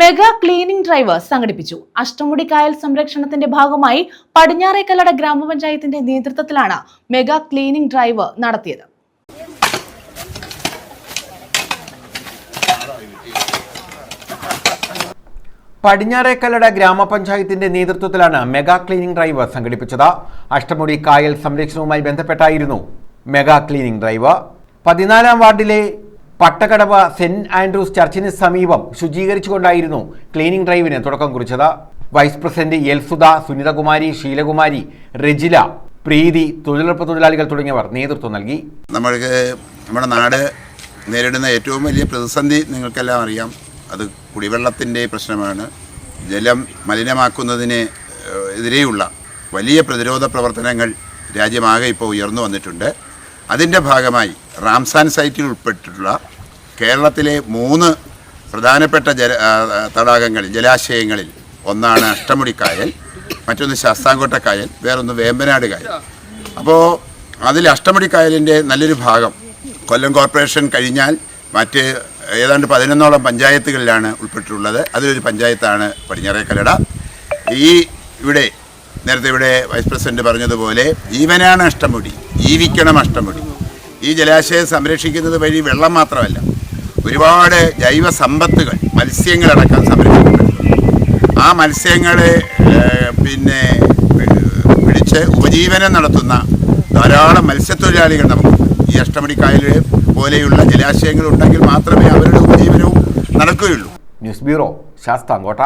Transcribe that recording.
Mega cleaning drive സംഘടിപ്പിച്ചു. അഷ്ടമുടി കായൽ സംരക്ഷണത്തിന്റെ ഭാഗമായി പടിഞ്ഞാറേക്കല്ലട ഗ്രാമപഞ്ചായത്തിന്റെ നേതൃത്വത്തിലാണ് മെഗാ ക്ലീനിംഗ് ഡ്രൈവ് നടത്തിയത്. പടിഞ്ഞാറേക്കല്ലട ഗ്രാമപഞ്ചായത്തിന്റെ നേതൃത്വത്തിലാണ് മെഗാ ക്ലീനിംഗ് ഡ്രൈവ് സംഘടിപ്പിച്ചത്. അഷ്ടമുടി കായൽ സംരക്ഷണവുമായി ബന്ധപ്പെട്ടായിരുന്നു മെഗാ ക്ലീനിംഗ് ഡ്രൈവ് പതിനാലാം വാർഡിലെ പട്ടക്കടവ് സെന്റ് ആൻഡ്രൂസ് ചർച്ചിന് സമീപം ശുചീകരിച്ചുകൊണ്ടായിരുന്നു ക്ലീനിംഗ് ഡ്രൈവിന് തുടക്കം കുറിച്ചത്. വൈസ് പ്രസിഡന്റ് എൽസുധ സുനിതകുമാരി ശീലകുമാരി റെജില പ്രീതി തൊഴിലുറപ്പ് തൊഴിലാളികൾ തുടങ്ങിയവർ നേതൃത്വം നൽകി. നമ്മൾക്ക് നമ്മുടെ നാട് നേരിടുന്ന ഏറ്റവും വലിയ പ്രതിസന്ധി നിങ്ങൾക്കെല്ലാം അറിയാം. അത് കുടിവെള്ളത്തിന്റെ പ്രശ്നമാണ്. ജലം മലിനമാക്കുന്നതിന് എതിരെയുള്ള വലിയ പ്രതിരോധ പ്രവർത്തനങ്ങൾ രാജ്യമാകെ ഇപ്പോൾ ഉയർന്നു വന്നിട്ടുണ്ട്. അതിന്റെ ഭാഗമായി റാംസാൻ സൈറ്റിൽ ഉൾപ്പെട്ടിട്ടുള്ള കേരളത്തിലെ മൂന്ന് പ്രധാനപ്പെട്ട ജല തടാകങ്ങളിൽ ജലാശയങ്ങളിൽ ഒന്നാണ് അഷ്ടമുടിക്കായൽ മറ്റൊന്ന് ശാസ്താംകോട്ട കായൽ വേറൊന്ന് വേമ്പനാട് കായൽ. അപ്പോൾ അതിൽ അഷ്ടമുടി കായലിന്റെ നല്ലൊരു ഭാഗം കൊല്ലം കോർപ്പറേഷൻ കഴിഞ്ഞാൽ മറ്റ് ഏതാണ്ട് പതിനൊന്നോളം പഞ്ചായത്തുകളിലാണ് ഉൾപ്പെട്ടിട്ടുള്ളത്. അതിലൊരു പഞ്ചായത്താണ് പടിഞ്ഞാറേക്കലട ഈ ഇവിടെ നേരത്തെ ഇവിടെ വൈസ് പ്രസിഡന്റ് പറഞ്ഞതുപോലെ ജീവനാണ് അഷ്ടമുടി ജീവിക്കണം അഷ്ടമുടി. ഈ ജലാശയം സംരക്ഷിക്കുന്നത് വഴി വെള്ളം മാത്രമല്ല ഒരുപാട് ജൈവ സമ്പത്തുകൾ മത്സ്യങ്ങളടക്കം സംരക്ഷിക്കപ്പെടുന്നു. ആ മത്സ്യങ്ങളെ പിന്നെ പിടിച്ച് ഉപജീവനം നടത്തുന്ന ധാരാളം മത്സ്യത്തൊഴിലാളികൾ നമുക്ക് ഈ അഷ്ടമണി കായൽ പോലെയുള്ള ജലാശയങ്ങൾ ഉണ്ടെങ്കിൽ മാത്രമേ അവരുടെ ഉപജീവനവും നടക്കുകയുള്ളൂ. News bureau Sasthamcotta.